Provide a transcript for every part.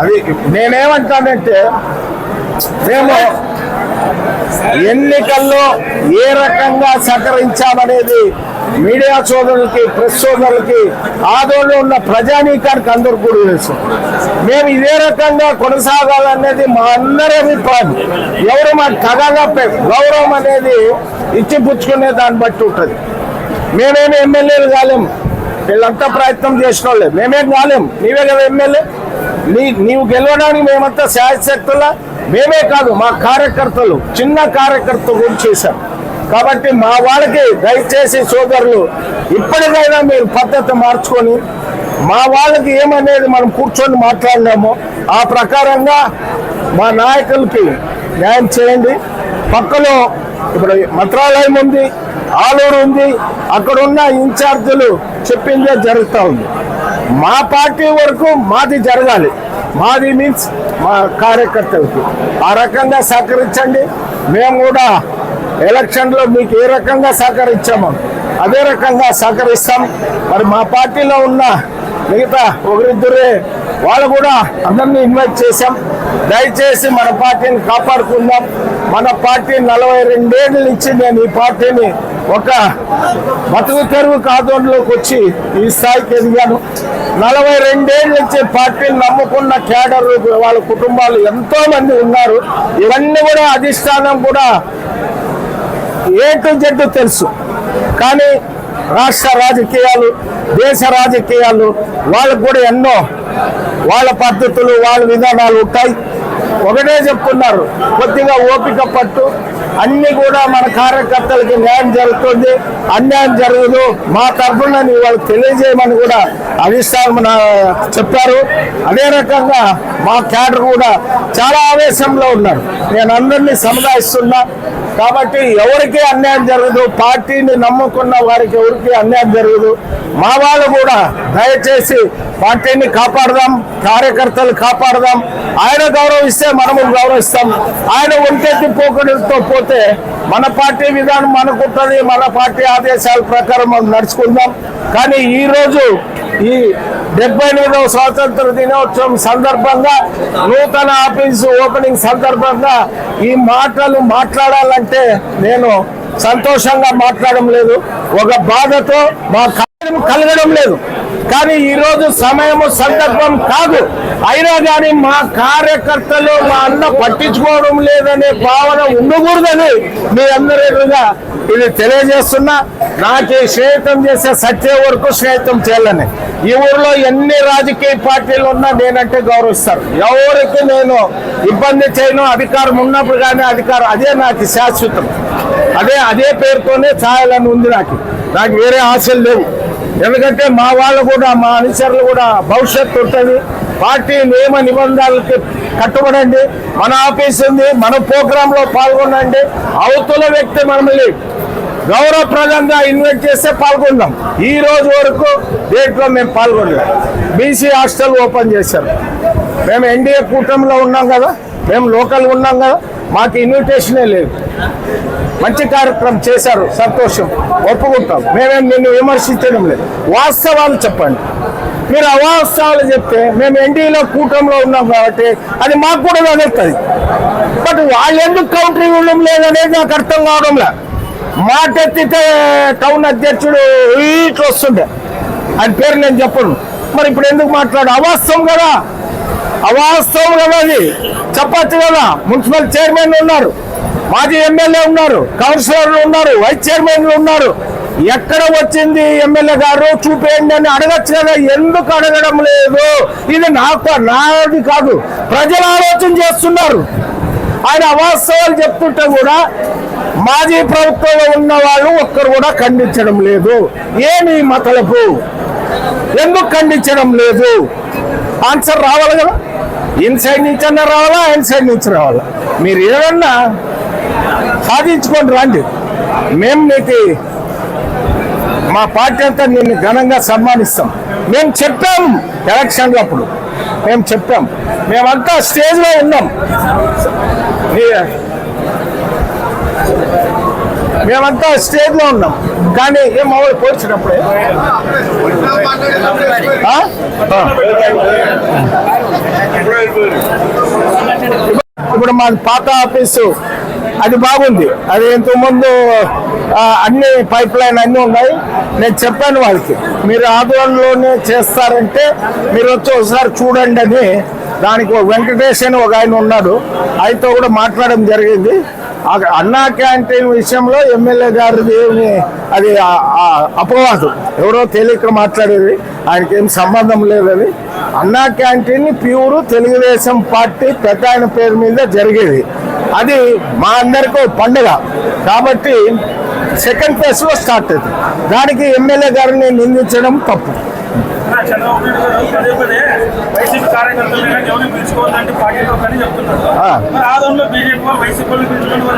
అది నేనేమంటానంటే మేము ఎన్నికల్లో ఏ రకంగా సహకరించామనేది మీడియా సోదరులకి ప్రెస్ సోదరులకి ఆదోళన ఉన్న ప్రజానీకానికి అందరు కూడా తెలుసు మేము ఇదే రకంగా కొనసాగాలనేది మా అందరి అభిప్రాయం. ఎవరు మా కథగా గౌరవం అనేది ఇచ్చి పుచ్చుకునే దాన్ని బట్టి ఉంటుంది. మేమేమి ఎమ్మెల్యేలు కాలేము వీళ్ళంతా ప్రయత్నం చేసిన వాళ్ళే. మేమేం కాలేము నీవే కదా ఎమ్మెల్యే. నీ నీవు గెలవడానికి మేమంతా శాయశక్తుల మేమే కాదు మా కార్యకర్తలు చిన్న కార్యకర్త కూడా చేశాం కాబట్టి మా వాళ్ళకి దయచేసి సోదరులు ఇప్పటికైనా మీరు పద్ధతి మార్చుకొని మా వాళ్ళకి ఏమనేది మనం కూర్చొని మాట్లాడినామో ఆ ప్రకారంగా మా నాయకులకి న్యాయం చేయండి. పక్కలో ఇప్పుడు మంత్రాలయం ఉంది ఆలూరు ఉంది అక్కడ ఉన్న ఇన్ఛార్జీలు చెప్పిందే జరుగుతూ ఉంది. మా పార్టీ వరకు మాది జరగాలి. మాది మీన్స్ మా కార్యకర్తలకి. ఆ రకంగా సహకరించండి. మేము కూడా ఎలక్షన్లో మీకు ఏ రకంగా సహకరించామో అదే రకంగా సహకరిస్తాం. మరి మా పార్టీలో ఉన్న మిగతా ఒకరిద్దరే వాళ్ళు కూడా అందరినీ ఇన్వైట్ చేశాం. దయచేసి మన పార్టీని కాపాడుకుందాం. మన పార్టీ నలభై రెండేళ్ళ నుంచి నేను ఈ పార్టీని ఒక బతుకు తెరువు కాదోన్లోకి వచ్చి ఈ స్థాయికి ఎదిగాను. నలభై రెండేళ్ళ నుంచి పార్టీని నమ్ముకున్న కేడర్ వాళ్ళ కుటుంబాలు ఎంతో మంది ఉన్నారు. ఇవన్నీ కూడా అధిష్టానం కూడా ఏ టు జెడ్ తెలుసు. కానీ రాష్ట్ర రాజకీయాలు దేశ రాజకీయాలు వాళ్ళకు కూడా ఎన్నో వాళ్ళ పద్ధతులు వాళ్ళ విధానాలు ఉంటాయి. ఒకటే చెప్తున్నారు కొద్దిగా ఓపిక పట్టు. అన్ని కూడా మన కార్యకర్తలకి న్యాయం జరుగుతుంది. అన్యాయం జరగదు. మా తరఫున వాళ్ళు తెలియజేయమని కూడా అధిష్టానం చెప్పారు. అదే రకంగా మా క్యాడర్ కూడా చాలా ఆవేశంలో ఉన్నారు. నేను అందరినీ సముదాయిస్తున్నా. కాబట్టి ఎవరికి అన్యాయం జరగదు పార్టీని నమ్ముకున్న వారికి ఎవరికి అన్యాయం జరగదు. మా వాళ్ళు కూడా దయచేసి పార్టీని కాపాడదాం కార్యకర్తలు కాపాడదాం. ఆయన గౌరవిస్తే మనము గౌరవిస్తాం. ఆయన ఒంటెత్తి పోకడంతో పోతే మన పార్టీ విధానం మనకుంటుంది మన పార్టీ ఆదేశాల ప్రకారం మనం నడుచుకుందాం. కానీ ఈరోజు ఈ డెబ్బై ఎనిమిదవ స్వాతంత్ర దినోత్సవం సందర్భంగా నూతన ఆఫీసు ఓపెనింగ్ సందర్భంగా ఈ మాటలు మాట్లాడాలంటే నేను సంతోషంగా మాట్లాడడం లేదు. ఒక బాధతో మా కార్యం కలగడం లేదు. కానీ ఈ రోజు సమయము సందర్భం కాదు. అయినా కానీ మా కార్యకర్తలు మా అన్న పట్టించుకోవడం లేదనే భావన ఉండకూడదని మీ అందరి ఎదురుగా ఇది తెలియజేస్తున్నా. నాకు స్నేహితం చేసే సత్య వరకు స్నేహితం చేయాలని. ఈ ఊర్లో ఎన్ని రాజకీయ పార్టీలు ఉన్నా నేనంటే గౌరవిస్తారు. ఎవరికి నేను ఇబ్బంది చేయను అధికారం ఉన్నప్పుడు కానీ అధికారం అదే నాకు శాశ్వతం. అదే అదే పేరుతోనే చాయాలని ఉంది నాకు. నాకు వేరే ఆశలు లేవు. ఎందుకంటే మా వాళ్ళు కూడా మా అనుచరులు కూడా భవిష్యత్తు ఉంటుంది. పార్టీ నియమ నిబంధనలకి కట్టుబడండి. మన ఆఫీస్ ఉంది మన ప్రోగ్రామ్లో పాల్గొనండి. అవతల వ్యక్తి మనల్ని గౌరవప్రదంగా ఇన్వైట్ చేస్తే పాల్గొందాం. ఈ రోజు వరకు డేట్లో మేము పాల్గొనలేదు బీసీ హాస్టల్ ఓపెన్ చేశారు. మేము ఎన్డీఏ కూటమిలో ఉన్నాం కదా మేము లోకల్ ఉన్నాం కదా మాకు ఇన్విటేషనే లేదు. మంచి కార్యక్రమం చేశారు. సంతోషం. ఒప్పుకుంటాం. మేమేం నిన్ను విమర్శించడం లేదు. వాస్తవాలు చెప్పండి. మీరు అవాస్తవాలు చెప్తే మేము ఎన్డీఏలో కూటమిలో ఉన్నాం కాబట్టి అది మాకు కూడా తగులుతుంది బట్ వాళ్ళు ఎందుకు కౌంటర్ ఇవ్వడం లేదనేది నాకు అర్థం కావడం మాట ఎత్తితే టౌన్ అధ్యక్షుడు ఇట్లా వస్తుండే. ఆయన పేరు నేను చెప్పను. మరి ఇప్పుడు ఎందుకు మాట్లాడు? అవాస్తవం కదా. అవాస్తవం కదా అది. చెప్పచ్చు కదా. మున్సిపల్ చైర్మన్ ఉన్నారు. మాజీ ఎమ్మెల్యే ఉన్నారు కౌన్సిలర్లు ఉన్నారు వైస్ చైర్మన్లు ఉన్నారు. ఎక్కడ వచ్చింది ఎమ్మెల్యే గారు? చూపేయండి అని అడగచ్చు కదా. ఎందుకు అడగడం లేదు? ఇది నాకు నాది కాదు. ప్రజలు ఆలోచన చేస్తున్నారు. ఆయన అవాస్తవాలు చెప్తుంటే కూడా మాజీ ప్రభుత్వంలో ఉన్న వాళ్ళు ఒక్కరు కూడా ఖండించడం లేదు. ఏమి మతలకు ఎందుకు ఖండించడం లేదు? ఆన్సర్ రావాలి కదా. ఇన్సైడ్ నుంచి అన్నా రావాలా? ఇన్సైడ్ నుంచి రావాలా? మీరు ఏదన్నా సాధించుకొని రండి. మేము మీకు మా పార్టీ అంతా నిన్ను ఘనంగా సన్మానిస్తాం. మేము చెప్పాం ఎలక్షన్లు అప్పుడు. మేము చెప్పాం. మేమంతా స్టేజ్లో ఉన్నాం. మేమంతా స్టేజ్లో ఉన్నాం. కానీ ఏం మామూలు పోల్చినప్పుడే? ఇప్పుడు మా పాత ఆఫీసు. అది బాగుంది. అది ఇంతకుముందు ముందు అన్ని పైప్ లైన్ అన్ని ఉన్నాయి. నేను చెప్పాను వాళ్ళకి మీరు ఆధ్వర్యంలోనే చేస్తారంటే మీరు వచ్చి ఒకసారి చూడండి అని దానికి వెంకటేష్ అని ఒక ఆయన ఉన్నాడు. ఆయనతో కూడా మాట్లాడడం జరిగింది. అన్నా క్యాంటీన్ విషయంలో ఎమ్మెల్యే గారిది ఏమి అది అపవాదం. ఎవరో తెలియక మాట్లాడేది. ఆయనకి ఏం సంబంధం లేదని. అన్నా క్యాంటీన్ ప్యూర్ తెలుగుదేశం పార్టీ పెద్ద పేరు మీద జరిగేది. అది మా అందరికీ పండుగ. కాబట్టి సెకండ్ ఫేజ్లో స్టార్ట్ అవుతుంది. దానికి ఎమ్మెల్యే గారిని నిందించడం తప్పు.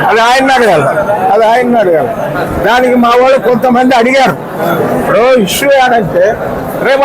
అది ఆయన అడగాలి. అది ఆయన అడగాలి. దానికి మా వాళ్ళు కొంతమంది అడిగారు. ఇప్పుడు ఇష్యూ ఏంటంటే రేపు